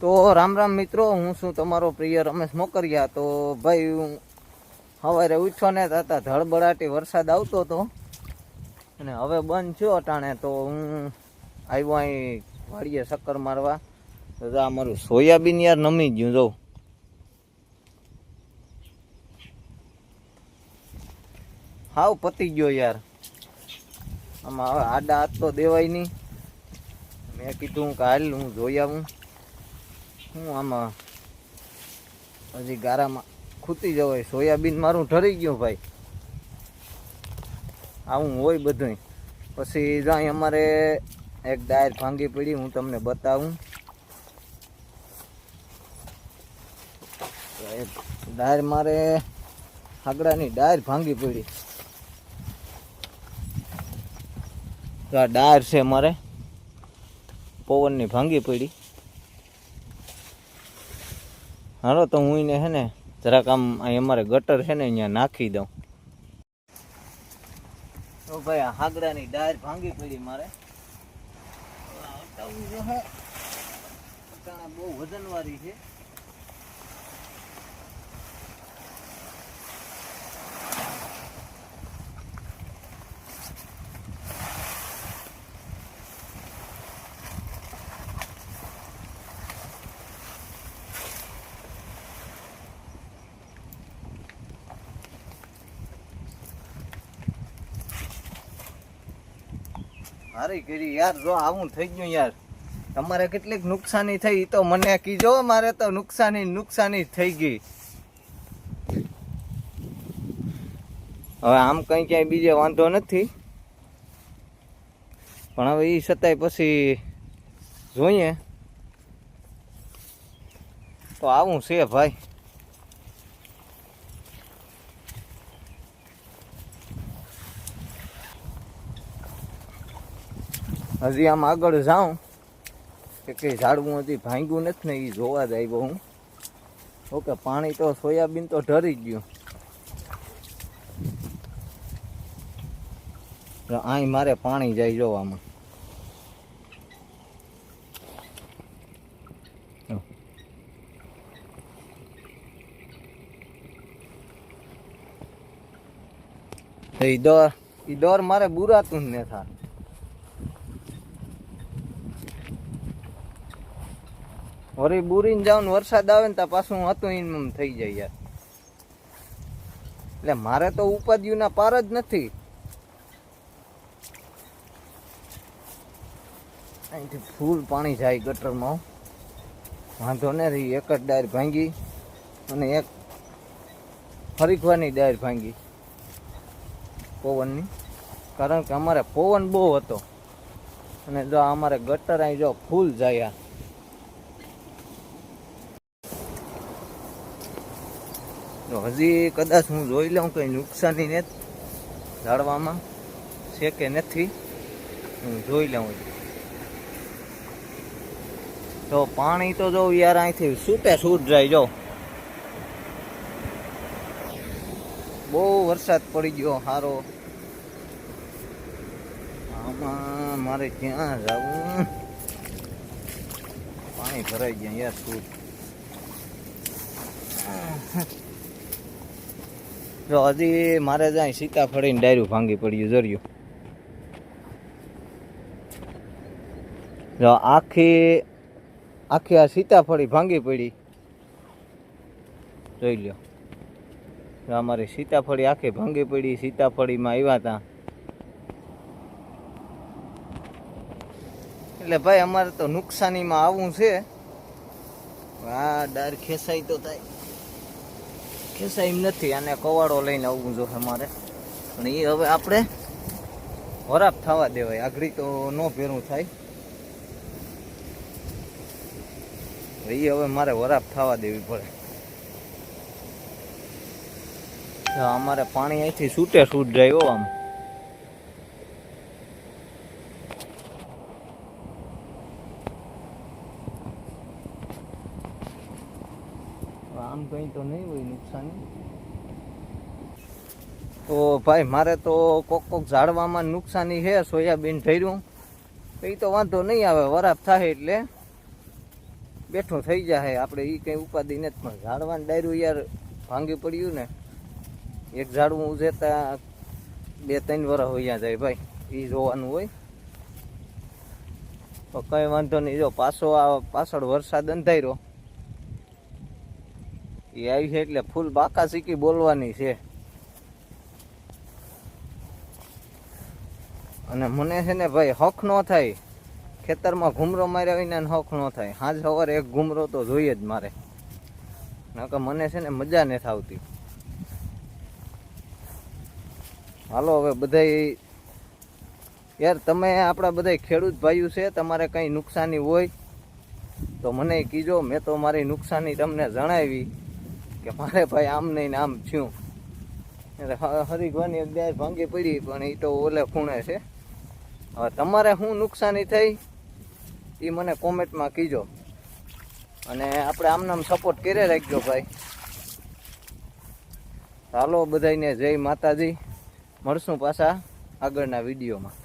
તો રામ રામ મિત્રો, હું છું તમારો પ્રિય રમેશ મોકરિયા. તો ભાઈ, હું સવારે ઉઠ્યો ને તાતા ધડબડાટી વરસાદ આવતો હતો. અને હવે બંધ થયો અટાણે, તો હું આવ્યો અહીં વાડીએ ચક્કર મારવા. તો આ મારું સોયાબીન યાર નમી ગયું, જો. હાવ પતી ગયો યાર. આમાં હવે આડા હાથ તો દેવાય નહીં. મેં કીધું કે હાલ હું જોઈ આવું. હું આમાં હજી ગારામાં ખૂતી જવાય. સોયાબીન મારું ઠરી ગયું ભાઈ. આવું હોય બધું પછી જાય અમારે એક ડાયર ભાંગી પડી, હું તમને બતાવું. ડાયર મારે આગળાની ડાયર ભાંગી પડી. આ ડાયર છે મારે. પવનની ભાંગી પડી. હાલો, તો હું એને હે ને જરાક આમ અહીં અમારે ગટર છે ને અહીંયા નાખી દઉં. તો ભાઈ, આ હાગડાની ડાયર ભાંગી પડી મારે. બહુ વજનવાળી છે. હારી કરી યાર, જો આવું થઈ ગયું યાર. તમારે કેટલીક નુકસાની થઈ તો મને કીજો, મારે તો નુકસાની નુકસાની થઈ ગઈ. હવે આમ કઈ ક્યાંય બીજે વાંધો નથી. પણ હવે એ છતાંય પછી જોઈએ. તો આવું છે ભાઈ. હજી આમ આગળ જાઉં. કે કંઈ ઝાડવું હજી ભાંગ્યું નથી ને એ જોવા જ આવ્યો હું. ઓકે, પાણી તો સોયાબીન તો ઢરી ગયું. અહીં મારે પાણી જાય જોવામાં. એ દોર એ દોર મારે બુરાતું જ ને થાય વળી બુરીને જાઉં વરસાદ આવે ને તો પાછું હતું એમ થઈ જાય યાર. એટલે મારે તો ઉપાધિઓના પાર જ નથી. અહીંથી ફૂલ પાણી જાય ગટરમાં વાંધો ને એક જ ડાયર ભાંગી અને એક ફરીકવાની ડાયર ભાંગી પવનની. કારણ કે અમારે પવન બહુ હતો. અને જો અમારે ગટર અહીં જો ફૂલ જાય તો હજી કદાચ હું જોઈ લઉં કંઈ નુકસાની ને ઝાડવામાં છે કે નથી, હું જોઈ લઉં તો પાણી તો જો યાર અહીંથી છૂટે છૂટ જાય જો. બહુ વરસાદ પડી ગયો સારો આમાં મારે ક્યાં જવું? પાણી ભરાઈ ગયા યાર છૂટ જો હજી મારે જાય સીતાફળીને ડાયરું ભાંગી પડ્યું, જર્યું. જો આખી આખી આ સીતાફળી ભાંગી પડી. જોઈ લ્યો. જો અમારી સીતાફળી આખી ભાંગી પડી, સીતાફળીમાં આવ્યા હતા એટલે ભાઈ, અમારે તો નુકસાનીમાં આવવું છે. આ ડાર ખેસાઈ તો થાય. ખેસાય એમ નથી, આને કવાડો લઈને આવવું જોઈએ મારે. પણ એ હવે આપણે વરાપ થવા દેવાય આઘડી તો ન ભેરું થાય. એ હવે મારે વરાપ થવા દેવી પડે. અમારે પાણી અહીંથી છૂટે છૂટ જાય આમ. આમ કઈ તો નહીં હોય, નુકસાની તો ભાઈ, મારે તો કોક કોક ઝાડવામાં નુકસાની છે, સોયાબીન ધર્યું. તો એ તો વાંધો નહીં આવે, વરાપ થાય એટલે બેઠું થઈ જાય આપણે એ કંઈ ઉપાધિ નથી. પણ ઝાડવાનું ડાયરું યાર ભાંગી પડ્યું ને. એક ઝાડવું ઉજેતા બે ત્રણ વરસ હોઈ જાય ભાઈ એ જોવાનું હોય. તો કંઈ વાંધો નહીં. જો પાછો આ પાછળ વરસાદ અંધાર્યો. એ આવી છે એટલે ફૂલ બાકા શીખી બોલવાની છે. અને મને છે ને ભાઈ હક ન થાય. ખેતરમાં ઘૂમરો માર્યા વિના હક ન થાય. હાજ સવારે એક ઘૂમરો તો જોઈએ જ મારે. નકર મને છે ને મજા નથી આવતી. હાલો હવે બધાય યાર તમે આપણા બધા ખેડૂત ભાઈઓ છે, તમારે કંઈ નુકસાની હોય તો મને કીજો. મેં તો મારી નુકસાની તમને જણાવી. કે મારે ભાઈ આમ નહીં આમ થયું. એટલે હરીગવાની એક ભાંગી પડી, પણ એ તો ઓલે ખૂણે છે. હવે તમારે શું નુકસાની થઈ એ મને કોમેન્ટમાં કીજો. અને આપણે આમનામ સપોર્ટ કરે રાખજો ભાઈ. ચાલો બધાને જય માતાજી. મળશું પાછા આગળના વિડીયોમાં.